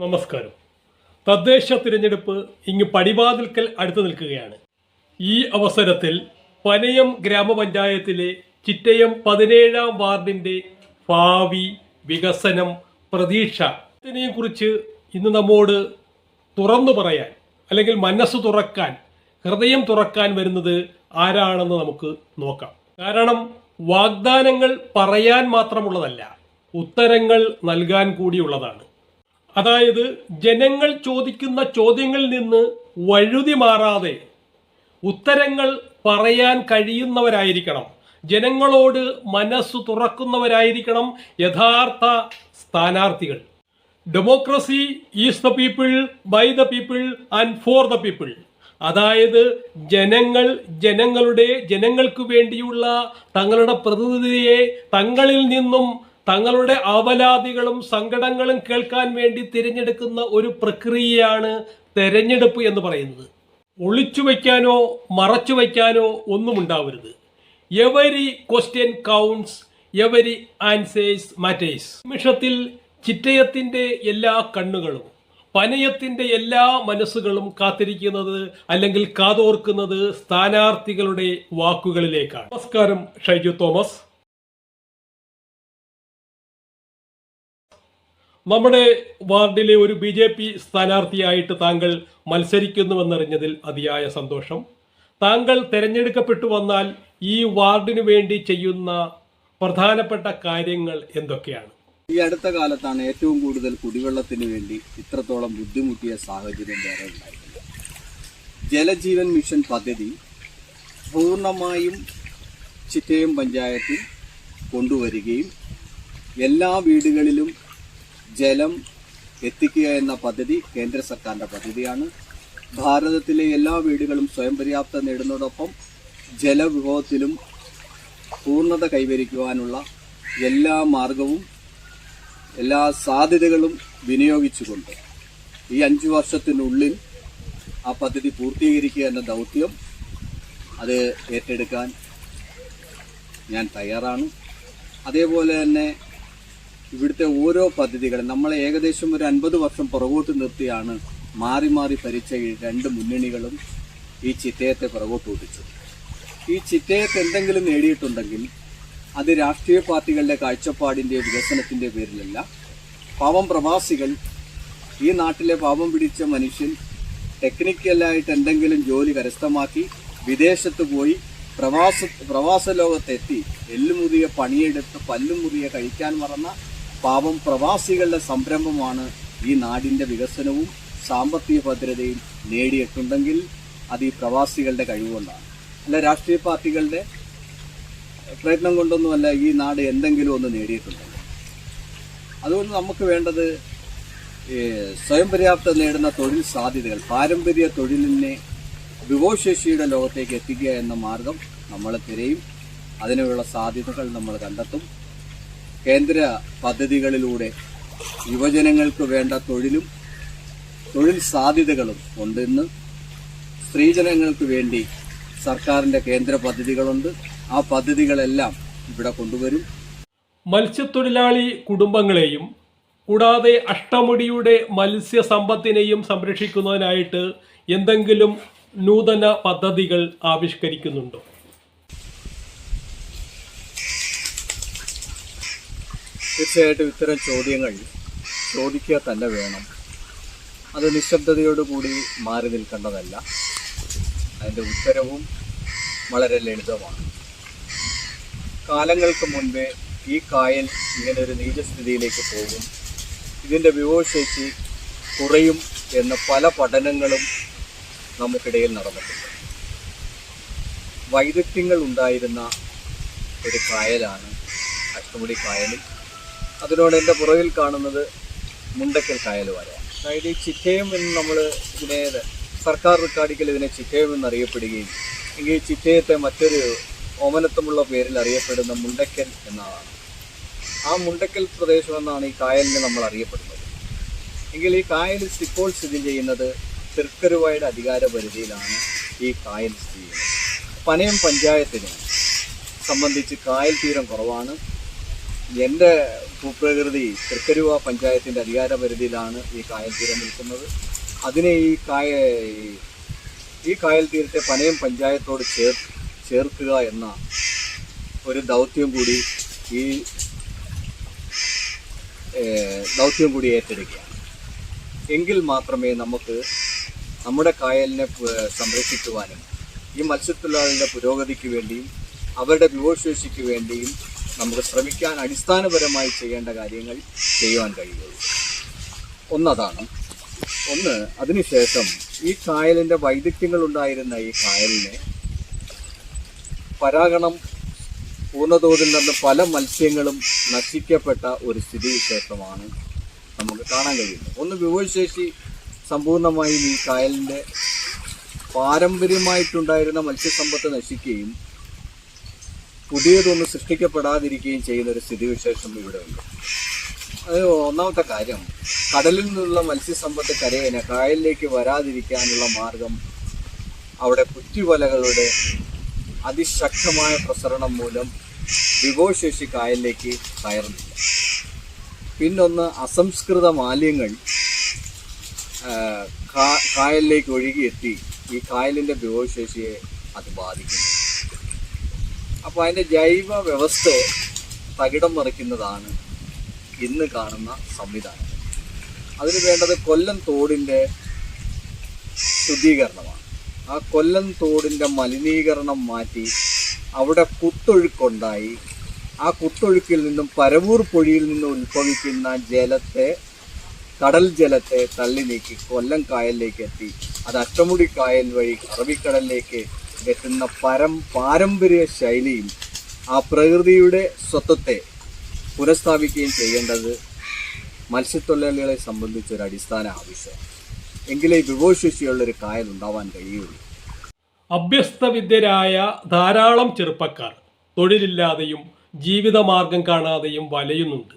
നമസ്കാരം. തദ്ദേശ തിരഞ്ഞെടുപ്പ് ഇങ്ങ് പടിവാതിൽക്കൽ അടുത്തു നിൽക്കുകയാണ്. ഈ അവസരത്തിൽ പനയം ഗ്രാമപഞ്ചായത്തിലെ ചിറ്റയം പതിനേഴാം വാർഡിന്റെ ഭാവി വികസനം പ്രതീക്ഷ ഇതിനെയും കുറിച്ച് ഇന്ന് നമ്മോട് തുറന്നു പറയാൻ അല്ലെങ്കിൽ മനസ്സ് തുറക്കാൻ ഹൃദയം തുറക്കാൻ വരുന്നത് ആരാണെന്ന് നമുക്ക് നോക്കാം. കാരണം വാഗ്ദാനങ്ങൾ പറയാൻ മാത്രമുള്ളതല്ല ഉത്തരങ്ങൾ നൽകാൻ കൂടിയുള്ളതാണ്. അതായത് ജനങ്ങൾ ചോദിക്കുന്ന ചോദ്യങ്ങളിൽ നിന്ന് വഴുതി മാറാതെ ഉത്തരങ്ങൾ പറയാൻ കഴിയുന്നവരായിരിക്കണം. ജനങ്ങളോട് മനസ്സ് തുറക്കുന്നവരായിരിക്കണം യഥാർത്ഥ സ്ഥാനാർത്ഥികൾ. Democracy is the people by the people and for the people അതായത് ജനങ്ങൾ ജനങ്ങളുടെ ജനങ്ങൾക്ക് വേണ്ടിയുള്ള തങ്ങളുടെ പ്രതിനിധിയെ തങ്ങളിൽ നിന്നും തങ്ങളുടെ അവലാദികളും സങ്കടങ്ങളും കേൾക്കാൻ വേണ്ടി തിരഞ്ഞെടുക്കുന്ന ഒരു പ്രക്രിയയാണ് തെരഞ്ഞെടുപ്പ് എന്ന് പറയുന്നത്. ഒളിച്ചു വയ്ക്കാനോ മറച്ചു വയ്ക്കാനോ ഒന്നും ഉണ്ടാവരുത്. Every question counts every answers matters നിമിഷത്തിൽ ചിറ്റയത്തിന്റെ എല്ലാ കണ്ണുകളും പനയത്തിന്റെ എല്ലാ മനസ്സുകളും കാത്തിരിക്കുന്നത് അല്ലെങ്കിൽ കാതോർക്കുന്നത് സ്ഥാനാർത്ഥികളുടെ വാക്കുകളിലേക്കാണ്. നമസ്കാരം ഷൈജു തോമസ്. നമ്മുടെ വാർഡിലെ ഒരു ബി ജെ പി സ്ഥാനാർത്ഥിയായിട്ട് താങ്കൾ മത്സരിക്കുന്നുവെന്നറിഞ്ഞതിൽ അതിയായ സന്തോഷം. താങ്കൾ തിരഞ്ഞെടുക്കപ്പെട്ടു വന്നാൽ ഈ വാർഡിനു വേണ്ടി ചെയ്യുന്ന പ്രധാനപ്പെട്ട കാര്യങ്ങൾ എന്തൊക്കെയാണ്? ഈ അടുത്ത കാലത്താണ് ഏറ്റവും കൂടുതൽ കുടിവെള്ളത്തിന് വേണ്ടി ഇത്രത്തോളം ബുദ്ധിമുട്ടിയ സാഹചര്യം വേറെ ജലജീവൻ മിഷൻ പദ്ധതി പൂർണമായും ചിറ്റയം പഞ്ചായത്തിൽ കൊണ്ടുവരികയും എല്ലാ വീടുകളിലും ജലം എത്തിക്കുക എന്ന പദ്ധതി കേന്ദ്ര സർക്കാരിന്റെ പദ്ധതിയാണ്. ഭാരതത്തിലെ എല്ലാ വീടുകളും സ്വയം പര്യാപ്തത നേടുന്നതോടൊപ്പം ജലവിഭവത്തിലും പൂർണത കൈവരിക്കുവാനുള്ള എല്ലാ മാർഗവും എല്ലാ സാധ്യതകളും വിനിയോഗിച്ചുകൊണ്ട് ഈ അഞ്ചു വർഷത്തിനുള്ളിൽ ആ പദ്ധതി പൂർത്തീകരിക്കുക എന്ന ദൗത്യം അത് ഏറ്റെടുക്കാൻ ഞാൻ തയ്യാറാണ്. അതേപോലെ തന്നെ ഇവിടുത്തെ ഓരോ പദ്ധതികളും നമ്മളെ ഏകദേശം ഒരു അൻപത് വർഷം പുറകോട്ട് നിർത്തിയാണ് മാറി മാറി ഭരിച്ച ഈ രണ്ട് മുന്നണികളും ഈ ചിറ്റയത്തെ പുറകോട്ട് ഓടിച്ചത്. ഈ ചിറ്റയത്ത് എന്തെങ്കിലും നേടിയിട്ടുണ്ടെങ്കിൽ അത് രാഷ്ട്രീയ പാർട്ടികളുടെ കാഴ്ചപ്പാടിന്റെ വികസനത്തിന്റെ പേരിലല്ല. പാവം പ്രവാസികൾ ഈ നാട്ടിലെ പാവം പിടിച്ച മനുഷ്യൻ ടെക്നിക്കലായിട്ട് എന്തെങ്കിലും ജോലി കരസ്ഥമാക്കി വിദേശത്ത് പോയി പ്രവാസ പ്രവാസ ലോകത്തെത്തി എല്ലുമുറിയ പണിയെടുത്ത് പല്ലുമുറിയ കഴിക്കാൻ മറന്ന പാവം പ്രവാസികളുടെ സംരംഭമാണ് ഈ നാടിന്റെ വികസനവും സാമ്പത്തിക ഭദ്രതയും നേടിയിട്ടുണ്ടെങ്കിൽ അത് ഈ പ്രവാസികളുടെ കഴിവുകൊണ്ടാണ്. അല്ല രാഷ്ട്രീയ പാർട്ടികളുടെ പ്രയത്നം കൊണ്ടൊന്നുമല്ല ഈ നാട് എന്തെങ്കിലും ഒന്ന് നേടിയിട്ടുണ്ടല്ലോ അതുകൊണ്ട് നമുക്ക് വേണ്ടത് സ്വയം പര്യാപ്തത നേടുന്ന തൊഴിൽ സാധ്യതകൾ പാരമ്പര്യ തൊഴിലിനെ വിഭവശേഷിയുടെ ലോകത്തേക്ക് എത്തിക്കുക എന്ന മാർഗം നമ്മൾ തിരയും. അതിനുള്ള സാധ്യതകൾ നമ്മൾ കണ്ടെത്തും. കേന്ദ്ര പദ്ധതികളിലൂടെ യുവജനങ്ങൾക്ക് വേണ്ട തൊഴിലും തൊഴിൽ സാധ്യതകളും ഉണ്ടെന്ന് സ്ത്രീജനങ്ങൾക്ക് വേണ്ടി സർക്കാരിന്റെ കേന്ദ്ര പദ്ധതികളുണ്ട്. ആ പദ്ധതികളെല്ലാം ഇവിടെ കൊണ്ടുവരും. മത്സ്യത്തൊഴിലാളി കുടുംബങ്ങളെയും കൂടാതെ അഷ്ടമുടിയുടെ മത്സ്യ മത്സ്യസമ്പത്തിനെയും സംരക്ഷിക്കുന്നതിനായിട്ട് എന്തെങ്കിലും നൂതന പദ്ധതികൾ ആവിഷ്കരിക്കുന്നുണ്ടോ? തീർച്ചയായിട്ടും ഇത്തരം ചോദ്യങ്ങൾ ചോദിക്കുക തന്നെ വേണം. അത് നിശബ്ദതയോടുകൂടി മാറി നിൽക്കേണ്ടതല്ല. അതിന്റെ ഉത്തരവും വളരെ ലളിതമാണ്. കാലങ്ങൾക്ക് മുൻപേ ഈ കായൽ ഇങ്ങനെ ഒരു നീചസ്ഥിതിയിലേക്ക് പോകും. ഇതിന്റെ വിഭവശേഷി കുറയും എന്ന പല പഠനങ്ങളും നമുക്കിടയിൽ നടന്നിട്ടുണ്ട്. വൈദഗ്ധ്യങ്ങൾ ഉണ്ടായിരുന്ന ഒരു കായലാണ് അഷ്ടമുടി കായലും. അതിനോട് എന്റെ പുറകിൽ കാണുന്നത് മുണ്ടക്കൽ കായൽ വരെ അതായത് ഈ ചിറ്റയം എന്ന് നമ്മൾ ഇതിനെ സർക്കാർ റെക്കാർഡിക്കൽ ഇതിനെ ചിറ്റയം എന്നറിയപ്പെടുകയും എങ്കിൽ ചിറ്റയത്തെ മറ്റൊരു ഓമനത്വമുള്ള പേരിൽ അറിയപ്പെടുന്ന മുണ്ടക്കൽ എന്നാണ്. ആ മുണ്ടക്കൽ പ്രദേശം എന്നാണ് ഈ കായലിനെ നമ്മൾ അറിയപ്പെടുന്നത്. എങ്കിൽ ഈ കായൽ ഇപ്പോൾ സ്ഥിതി ചെയ്യുന്നത് തൃക്കരുവായുടെ അധികാര പരിധിയിലാണ് ഈ കായൽ സ്ഥിതി ചെയ്യുന്നത്. പനയം പഞ്ചായത്തിനെ സംബന്ധിച്ച് കായൽ തീരം കുറവാണ്. എന്റെ ഭൂപ്രകൃതി തൃക്കരുവ പഞ്ചായത്തിന്റെ അധികാര പരിധിയിലാണ് ഈ കായൽ തീരം നിൽക്കുന്നത്. അതിനെ ഈ കായ ഈ- കായൽ തീരത്തെ പനയം പഞ്ചായത്തോട് ചേർ ചേർക്കുക എന്ന ഒരു ദൗത്യം കൂടി ഈ ദൗത്യം കൂടി ഏറ്റെടുക്കുകയാണ്. എങ്കിൽ മാത്രമേ നമുക്ക് നമ്മുടെ കായലിനെ സംരക്ഷിക്കുവാനും ഈ മത്സ്യത്തൊഴിലാളികളുടെ പുരോഗതിക്ക് വേണ്ടിയും അവരുടെ വിഭവശേഷിക്ക് വേണ്ടിയും നമുക്ക് ശ്രമിക്കാൻ അടിസ്ഥാനപരമായി ചെയ്യേണ്ട കാര്യങ്ങൾ ചെയ്യുവാൻ കഴിയുള്ളൂ. ഒന്നതാണ് ഒന്ന് അതിനുശേഷം ഈ കായലിന്റെ വൈദഗ്ധ്യങ്ങൾ ഉണ്ടായിരുന്ന ഈ കായലിനെ പരാഗണം പൂർണതോതിൽ നിന്ന് പല മത്സ്യങ്ങളും നശിക്കപ്പെട്ട ഒരു സ്ഥിതിവിശേഷമാണ് നമുക്ക് കാണാൻ കഴിയുന്നത്. ഒന്ന് വിഭവശേഷി സമ്പൂർണമായും ഈ കായലിന്റെ പാരമ്പര്യമായിട്ടുണ്ടായിരുന്ന മത്സ്യസമ്പത്ത് നശിക്കുകയും പുതിയതൊന്നും സൃഷ്ടിക്കപ്പെടാതിരിക്കുകയും ചെയ്യുന്ന ഒരു സ്ഥിതിവിശേഷം ഇവിടെയുണ്ട്. അത് ഒന്നാമത്തെ കാര്യം കടലിൽ നിന്നുള്ള മത്സ്യസമ്പത്ത് കരയേന കായലിലേക്ക് വരാതിരിക്കാനുള്ള മാർഗം അവിടെ കുറ്റിവലകളുടെ അതിശക്തമായ പ്രസരണം മൂലം വിഭവശേഷി കായലിലേക്ക് കയറുന്നില്ല. പിന്നൊന്ന് അസംസ്കൃത മാലിന്യങ്ങൾ കായലിലേക്ക് ഒഴുകിയെത്തി ഈ കായലിന്റെ വിഭവശേഷിയെ അത് ബാധിക്കുന്നു. അപ്പോൾ അതിന്റെ ജൈവ വ്യവസ്ഥയെ തകിടം മറിക്കുന്നതാണ് ഇന്ന് കാണുന്ന സംവിധാനം. അതിന് വേണ്ടത് കൊല്ലം തോടിന്റെ ശുദ്ധീകരണമാണ്. ആ കൊല്ലം തോടിന്റെ മലിനീകരണം മാറ്റി അവിടെ കുത്തൊഴുക്കുണ്ടായി ആ കുത്തൊഴുക്കിൽ നിന്നും പരവൂർ പൊഴിയിൽ നിന്നും ഉത്ഭവിക്കുന്ന ജലത്തെ കടൽ ജലത്തെ തള്ളി നീക്കി കൊല്ലം കായലിലേക്ക് എത്തി. അത് അഷ്ടമുടി കായൽ വഴി അറബിക്കടലിലേക്ക് എത്തുന്ന പരം പാരമ്പര്യ ശൈലിയിൽ ആ പ്രകൃതിയുടെ സ്വത്വത്തെ പുനഃസ്ഥാപിക്കുകയും ചെയ്യേണ്ടത് മത്സ്യത്തൊഴിലാളികളെ സംബന്ധിച്ചൊരു അടിസ്ഥാന ആവശ്യമാണ്. എങ്കിലേ വിഭവശേഷിയുള്ള ഒരു കായൽ ഉണ്ടാവാൻ കഴിയുള്ളൂ. അഭ്യസ്തവിദ്യരായ ധാരാളം ചെറുപ്പക്കാർ തൊഴിലില്ലാതെയും ജീവിതമാർഗം കാണാതെയും വലയുന്നുണ്ട്.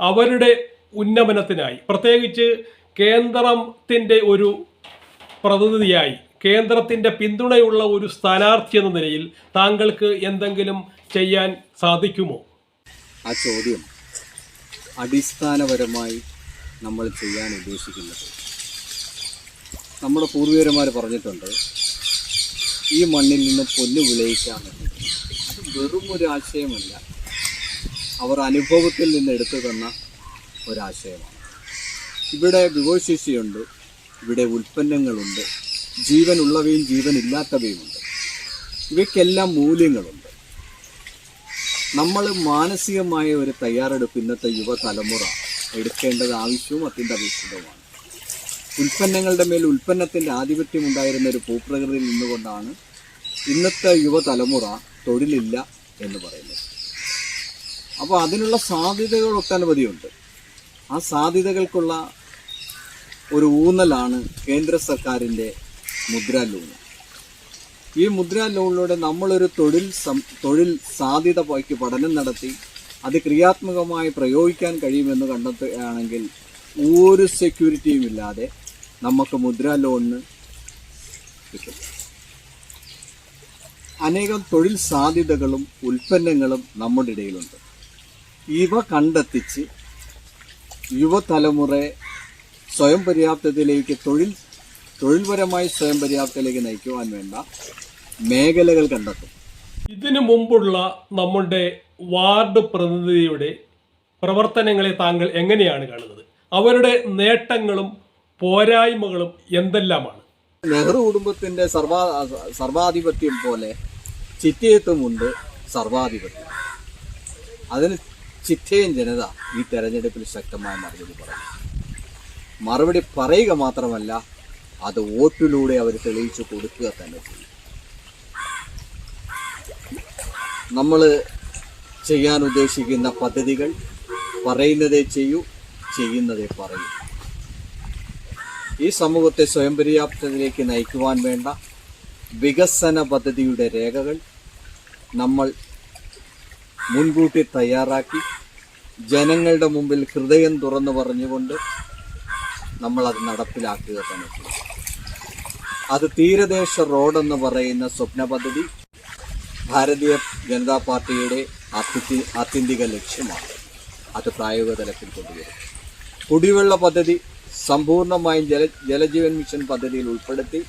അവരുടെ ഉന്നമനത്തിനായി പ്രത്യേകിച്ച് കേന്ദ്രത്തിന്റെ ഒരു പ്രതിനിധിയായി കേന്ദ്രത്തിന്റെ പിന്തുണയുള്ള ഒരു സ്ഥാനാർത്ഥി എന്ന നിലയിൽ താങ്കൾക്ക് എന്തെങ്കിലും ചെയ്യാൻ സാധിക്കുമോ? ആ ചോദ്യം അടിസ്ഥാനപരമായി നമ്മൾ ചെയ്യാൻ ഉദ്ദേശിക്കുന്നത്. നമ്മുടെ പൂർവികരന്മാർ പറഞ്ഞിട്ടുണ്ട് ഈ മണ്ണിൽ നിന്ന് പൊന്നു വിളയിക്കാമെന്ന്. അത് വെറും ഒരു ആശയമല്ല. അവർ അനുഭവത്തിൽ നിന്ന് എടുത്തു തന്ന ഒരാശയമാണ്. ഇവിടെ വിഭവശേഷിയുണ്ട് ഇവിടെ ഉൽപ്പന്നങ്ങളുണ്ട് ജീവനുള്ളവയും ജീവനില്ലാത്തവയുമുണ്ട് ഇവയ്ക്കെല്ലാം മൂല്യങ്ങളുണ്ട്. നമ്മൾ മാനസികമായ ഒരു തയ്യാറെടുപ്പ് ഇന്നത്തെ യുവതലമുറ എടുക്കേണ്ടത് ആവശ്യവും അത്യന്താപേക്ഷിതവുമാണ്. ഉൽപ്പന്നങ്ങളുടെ മേൽ ഉൽപ്പന്നത്തിന്റെ ആധിപത്യം ഉണ്ടായിരുന്ന ഒരു ഭൂപ്രകൃതിയിൽ നിന്നുകൊണ്ടാണ് ഇന്നത്തെ യുവതലമുറ തൊഴിലില്ല എന്ന് പറയുന്നത്. അപ്പോൾ അതിനുള്ള സാധ്യതകൾ ഒട്ടനവധിയുണ്ട് ആ സാധ്യതകൾക്കുള്ള ഒരു ഊന്നലാണ് കേന്ദ്ര സർക്കാരിന്റെ മുദ്രാ ലോൺ. ഈ മുദ്ര ലോണിലൂടെ നമ്മളൊരു തൊഴിൽ തൊഴിൽ സാധ്യത പോയിക്ക് പഠനം നടത്തി അത് ക്രിയാത്മകമായി പ്രയോഗിക്കാൻ കഴിയുമെന്ന് കണ്ടെത്തുകയാണെങ്കിൽ ഒരു സെക്യൂരിറ്റിയും ഇല്ലാതെ നമുക്ക് മുദ്ര ലോണിന് കിട്ടും. അനേകം തൊഴിൽ സാധ്യതകളും ഉൽപ്പന്നങ്ങളും നമ്മുടെ ഇടയിലുണ്ട്. ഇവ കണ്ടെത്തിച്ച് യുവതലമുറയെ സ്വയം പര്യാപ്തത്തിലേക്ക് തൊഴിൽ തൊഴിൽപരമായി സ്വയം പര്യാപ്തയിലേക്ക് നയിക്കുവാൻ വേണ്ട മേഖലകൾ കണ്ടെത്തും. ഇതിനു മുമ്പുള്ള നമ്മുടെ വാർഡ് പ്രതിനിധിയുടെ പ്രവർത്തനങ്ങളെ താങ്കൾ എങ്ങനെയാണ് കാണുന്നത്? അവരുടെ നേട്ടങ്ങളും പോരായ്മകളും എന്തെല്ലാമാണ്? നെഹ്റു കുടുംബത്തിന്റെ സർവാ സർവാധിപത്യം പോലെ ചിറ്റയത്വമുണ്ട് സർവാധിപത്യം. അതിന് ചിറ്റയൻ ജനത ഈ തെരഞ്ഞെടുപ്പിൽ ശക്തമായ മറുപടി പറയും. മറുപടി പറയുക മാത്രമല്ല അത് വോട്ടിലൂടെ അവർ തെളിയിച്ചു കൊടുക്കുക തന്നെ ചെയ്യും. നമ്മൾ ചെയ്യാൻ ഉദ്ദേശിക്കുന്ന പദ്ധതികൾ പറയുന്നതേ ചെയ്യൂ ചെയ്യുന്നതേ പറയൂ. ഈ സമൂഹത്തെ സ്വയം പര്യാപ്തതയിലേക്ക് നയിക്കുവാൻ വേണ്ട വികസന പദ്ധതിയുടെ രേഖകൾ നമ്മൾ മുൻകൂട്ടി തയ്യാറാക്കി ജനങ്ങളുടെ മുമ്പിൽ ഹൃദയം തുറന്നു പറഞ്ഞുകൊണ്ട് നമ്മളത് നടപ്പിലാക്കുക തന്നെ അത് തീരദേശ റോഡ് എന്ന് പറയുന്ന സ്വപ്ന പദ്ധതി ഭാരതീയ ജനതാ പാർട്ടിയുടെ ആത്യന്തി- ആത്യന്തിക ലക്ഷ്യമാണ്. അത് പ്രായോഗിക തലത്തിൽ കൊണ്ടുവരും കുടിവെള്ള പദ്ധതി സമ്പൂർണമായും ജല ജലജീവൻ മിഷൻ പദ്ധതിയിൽ ഉൾപ്പെടുത്തി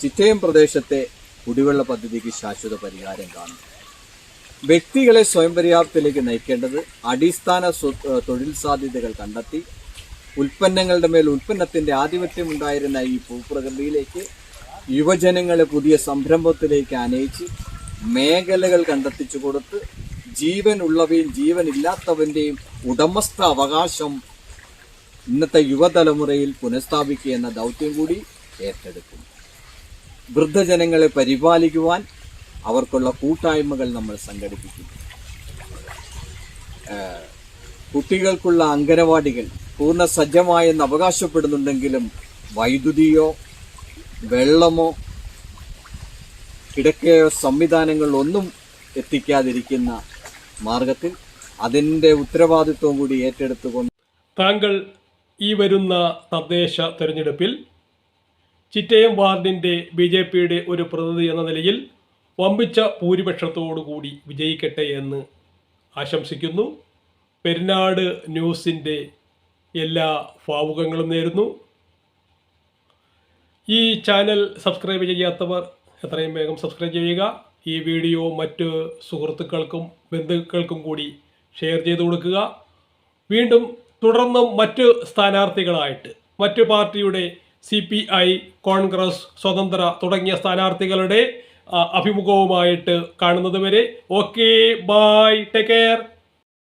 ചിറ്റയം പ്രദേശത്തെ കുടിവെള്ള പദ്ധതിക്ക് ശാശ്വത പരിഹാരം കാണും വ്യക്തികളെ സ്വയം പര്യാപ്തത്തിലേക്ക് നയിക്കേണ്ടത് അടിസ്ഥാന തൊഴിൽ സാധ്യതകൾ കണ്ടെത്തി ഉൽപ്പന്നങ്ങളുടെ മേൽ ഉൽപ്പന്നത്തിന്റെ ആധിപത്യം ഉണ്ടായിരുന്ന ഈ ഭൂപ്രകൃതിയിലേക്ക് യുവജനങ്ങളെ പുതിയ സംരംഭത്തിലേക്ക് അനയിച്ച് മേഖലകൾ കണ്ടെത്തിച്ചു കൊടുത്ത് ജീവൻ ഉള്ളവയും ജീവനില്ലാത്തവന്റെയും ഉടമസ്ഥ അവകാശം ഇന്നത്തെ യുവതലമുറയിൽ പുനഃസ്ഥാപിക്കുക എന്ന ദൗത്യം കൂടി ഏറ്റെടുക്കും. വൃദ്ധജനങ്ങളെ പരിപാലിക്കുവാൻ അവർക്കുള്ള കൂട്ടായ്മകൾ നമ്മൾ സംഘടിപ്പിക്കും കുട്ടികൾക്കുള്ള അംഗനവാടികൾ പൂർണ സജ്ജമായെന്ന് അവകാശപ്പെടുന്നുണ്ടെങ്കിലും വൈദ്യുതിയോ വെള്ളമോ കിടക്കയോ സംവിധാനങ്ങളൊന്നും എത്തിക്കാതിരിക്കുന്ന മാർഗത്തിൽ അതിന്റെ ഉത്തരവാദിത്വം കൂടി ഏറ്റെടുത്തുകൊണ്ട് താങ്കൾ ഈ വരുന്ന തദ്ദേശ തെരഞ്ഞെടുപ്പിൽ ചിറ്റയം വാർഡിന്റെ ബി ജെ പിയുടെ ഒരു പ്രതിനിധി എന്ന നിലയിൽ വമ്പിച്ച ഭൂരിപക്ഷത്തോടുകൂടി വിജയിക്കട്ടെ എന്ന് ആശംസിക്കുന്നു. പെരുന്നാട് ന്യൂസിന്റെ എല്ലാ ഭാവുകങ്ങളും നേരുന്നു. ഈ ചാനൽ സബ്സ്ക്രൈബ് ചെയ്യാത്തവർ എത്രയും വേഗം സബ്സ്ക്രൈബ് ചെയ്യുക. ഈ വീഡിയോ മറ്റ് സുഹൃത്തുക്കൾക്കും ബന്ധുക്കൾക്കും കൂടി ഷെയർ ചെയ്ത് കൊടുക്കുക. വീണ്ടും തുടർന്നും മറ്റ് സ്ഥാനാർത്ഥികളായിട്ട് മറ്റ് പാർട്ടിയുടെ സി പി ഐ കോൺഗ്രസ് സ്വതന്ത്ര തുടങ്ങിയ സ്ഥാനാർത്ഥികളുടെ അഭിമുഖവുമായിട്ട് കാണുന്നത് വരെ ഓക്കെ ബൈ ടേക്ക് കെയർ.